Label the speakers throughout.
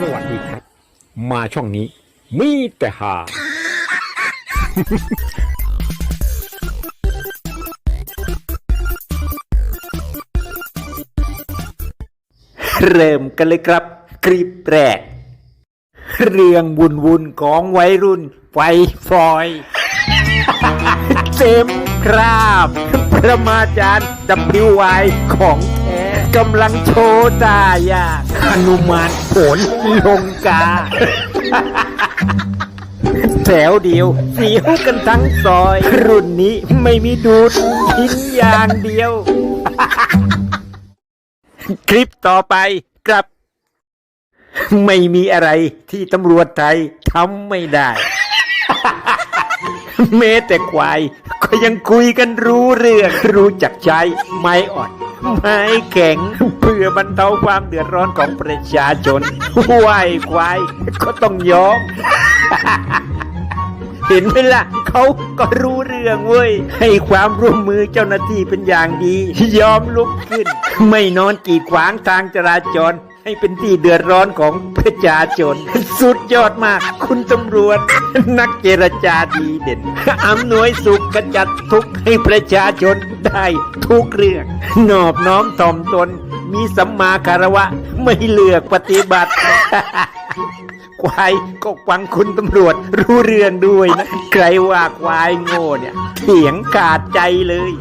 Speaker 1: สวัสดีครับ มาช่องนี้ มีแต่หา
Speaker 2: เริ่มกันเลยครับ คลิปแรก เรื่องวุ่นวุ่นของวัยรุ่นไฟฟอย เต็ม ราบ ประมาจารย์ดับบิวายของแท้กำลังโชว์ตายากอนุมานผลลงกา แถวเดียวเสียวกันทั้งซอย รุ่นนี้ไม่มีดูดทิ้งอย่างเดียว คลิปต่อไปกลับ ไม่มีอะไรที่ตำรวจไทยทำไม่ได้ แม้แต่ควาย ก็ยังคุยกันรู้เรื่องรู้จักใช้ไม้อ่อนไม้แข็งเพื่อบรรเทาความเดือดร้อนของประชาชนไหวควาย ก็ต้องยอม เห็นไหมล่ะเขาก็รู้เรื่องเว้ย ให้ความร่วมมือเจ้าหน้าที่เป็นอย่างดี ยอมลุกขึ้น ไม่นอนกีดขวางทางจราจร ให้เป็นที่เดือดร้อนของประชาชน สุดยอดมาก คุณตำรวจ นักเจรจาดีเด่นอำนวยสุขกระจัดทุกข์ให้ประชาชนได้ทุกเรื่อง นอบน้อมถ่อมตน มีสัมมาคารวะ ไม่เลือกปฏิบัติ ควายก็ฟังคุณตำรวจรู้เรื่องด้วยนะใครว่าควายโง่เนี่ยเถียงขาดใจเลย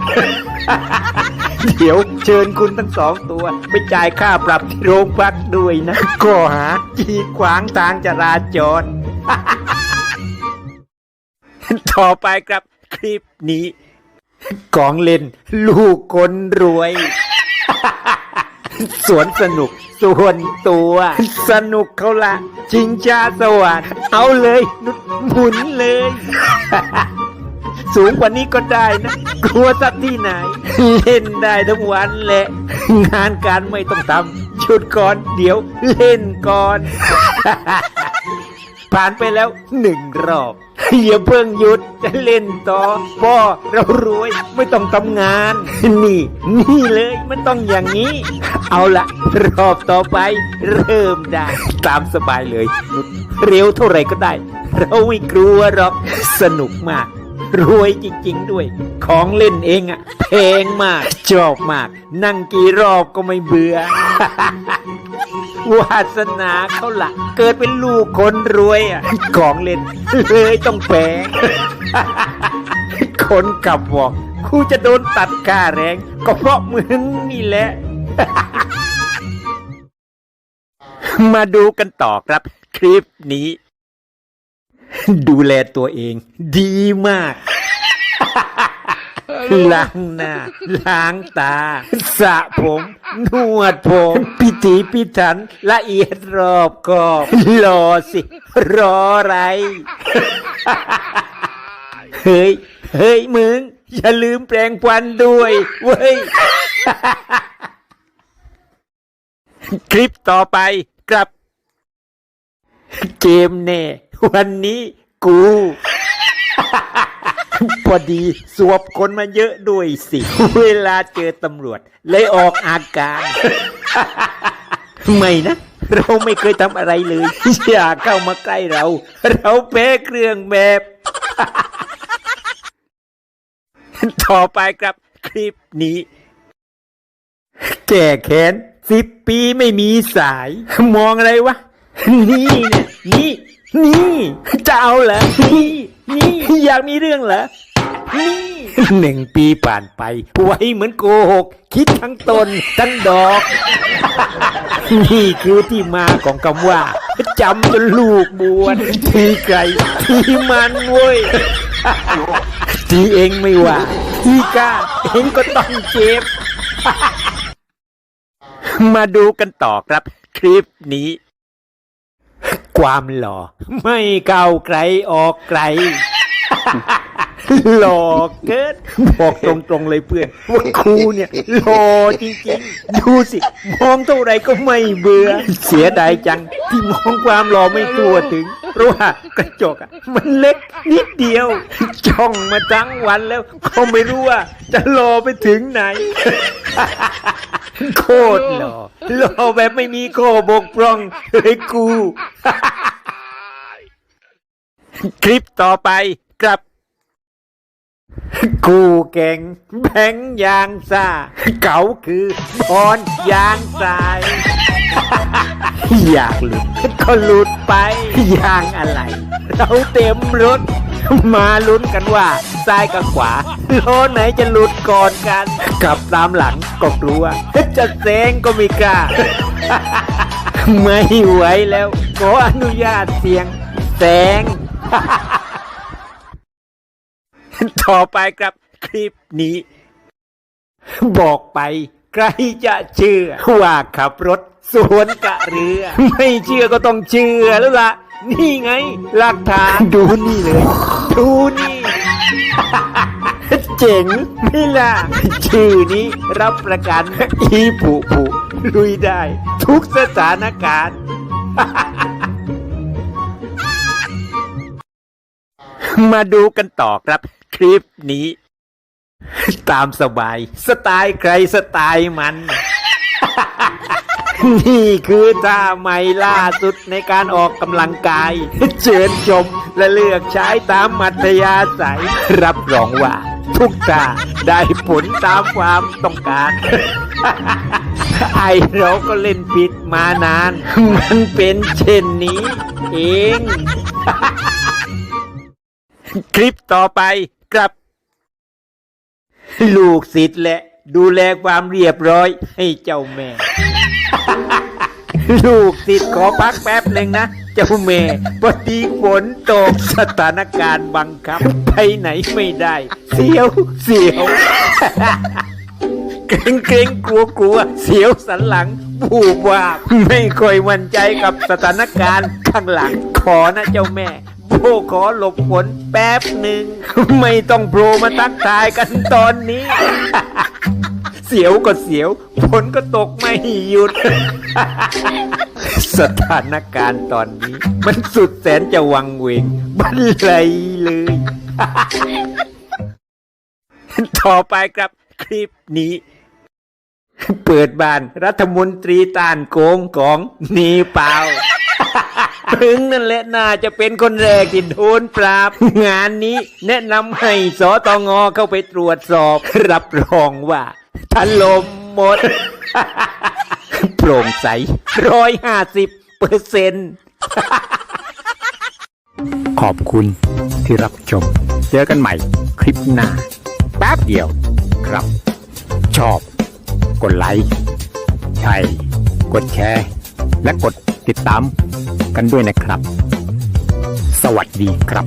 Speaker 2: เดี๋ยวเชิญคุณทั้งสองตัว ไปจ่ายค่าปรับที่โรงพักด้วยนะก็หากีดขวางทางจราจร ต่อไปครับคลิปนี้ ของเล่นลูกคนรวย สวนสนุกส่วนตัว สนุกเขาละชิงชาสวรรค์เอาเลยนุดหมุนเลย สูงกว่านี้ก็ได้นะ กลัวสักที่ไหน เล่นได้ทั้งวันแหละ งานการไม่ต้องทำชุดก่อนเดี๋ยวเล่นก่อน ผ่านไปแล้วหนึ่งรอบ อย่าเพิ่งหยุดจะเล่นต่อพ่อเรารวยไม่ต้องทำงาน นี่ นี่เลยมันต้องอย่างนี้ เอาละรอบต่อไป เริ่มได้ ตามสบายเลย เร็วเท่าไหร่ก็ได้ เราไม่กลัวหรอกสนุกมาก รวยจริง ๆ ด้วย ของเล่นเองอะแพงมาก ชอบมาก นั่งกี่รอบก็ไม่เบื่อ วาสนาเขาละเกิดเป็นลูกคนรวยอะของเล่นเลยต้องแพงคนกลับบอกกูจะโดนตัดค่าแรง ก็เพราะมึงนี่แหละ มาดูกันต่อครับ คลิปนี้ ดูแลตัวเอง ดีมาก ล้างหน้าล้างตาสระผม นวดผม พิถีพิถัน ละเอียดรอบกอบรอสิ รออะไร เฮ้ย เฮ้ยมึง อย่าลืมแปรงฟันด้วย เว้ย คลิปต่อไปกลับ เกมแน่ วันนี้กู พอดีสวบคนมาเยอะด้วยสิ เวลาเจอตำรวจ เลยออกอาการ ไม่นะ เราไม่เคยทำอะไรเลย อย่าเข้ามาใกล้เรา เราแพ้เครื่องแบบต่อไปครับคลิปนี้ แก่แค้นสิบปีไม่มีสาย มองอะไรวะ นี่เนี่ยนี่ นี่ จะเอาเหรอนี่ นี่อยากมีเรื่องเหรอ นี่หนึ่งปีผ่านไป ไวเหมือนโกหก คิดทั้งตนทั้งดอก นี่คือที่มาของคำว่าจำจนลูกบวนทีไกลทีมันเว้ยทีเองไม่ว่าทีกล้าเองก็ต้องเจ็บ มาดูกันต่อครับ คลิปนี้ ความหล่อ ไม่เก้าไกลออกไกลหล่อเกินบอกตรงๆเลยเพื่อนว่าครูเนี่ยหล่อจริงๆ ดูสิ มองเท่าไรก็ไม่เบื่อ เสียดายจัง ที่มองความหล่อไม่ทั่วถึง เพราะว่ากระจกอะมันเล็กนิดเดียว จ้องมาทั้งวันแล้ว ก็ไม่รู้ว่า จะหล่อไปถึงไหน โคตรหล่อหล่อแบบไม่มีข้อบกพร่องเฮ้ยกู คลิปต่อไปครับ กูเก่งแบงค์ยางซาเก๋าคือพรยางสาย อยากหลุดก็หลุดไป ยางอะไร เราเต็มรถ มาลุ้นกันว่าซ้ายกับขวาล้อไหนจะหลุดก่อนกันกลับตามหลังก็กลัว จะเซงก็ไม่กล้า ไม่ไหวแล้ว ขออนุญาตเสียงแสงต่อไปครับคลิปนี้ บอกไปใครจะเชื่อว่าขับรถสวนกะเรือ ไม่เชื่อก็ต้องเชื่อแล้วล่ะ นี่ไง หลักฐานดูนี่เลย ดูนี่ เจ๋งไม่ล่ะ ชื่อนี้รับประกัน อีผูผูลุยได้ ทุกสถานการณ์มาดูกันต่อครับ คลิปนี้ ตามสบาย สไตล์ใครสไตล์มัน นี่คือท่าใหม่ล่าสุดในการออกกำลังกาย เชิญชมและเลือกใช้ตามมัธยาศัย รับรองว่า ทุกท่าได้ผลตามความต้องการ ไอเราก็เล่นผิดมานาน มันเป็นเช่นนี้ เอง คลิปต่อไปครับ ลูกศิษย์และดูแลความเรียบร้อยให้เจ้าแม่ ลูกศิษย์ขอพักแป๊บหนึ่งนะ เจ้าแม่พอดีฝนตกสถานการณ์บังคับ ไปไหนไม่ได้ เสียวเสียวเกรงเกรงกลัวกลัวเสียวสันหลังบูบว่าไม่ค่อยมั่นใจกับสถานการณ์ข้างหลัง ขอนะเจ้าแม่โบขอหลบฝนแป๊บหนึ่ง ไม่ต้องโผล่มาทักทายกันตอนนี้ เสียวก็เสียวฝนก็ตกไม่หยุด สถานการณ์ตอนนี้ มันสุดแสนจะวังเวงบันไลเลย ต่อไปครับคลิปนี้ เปิดบานรัฐมนตรีต้านโกงของนีเปาถึงนั่นแหละน่าจะเป็นคนแรกที่โดนปราบ งานนี้แนะนำให้สตงเข้าไปตรวจสอบ รับรองว่า ถล่มหมด โปร่งใสร้อยห้าสิบเปอร์เซ็นต์
Speaker 1: ขอบคุณที่รับชม เจอกันใหม่คลิปหน้าแป๊บเดียวครับ ชอบ กดไลค์ใช่กดแชร์ และกดติดตามกันด้วยนะครับ สวัสดีครับ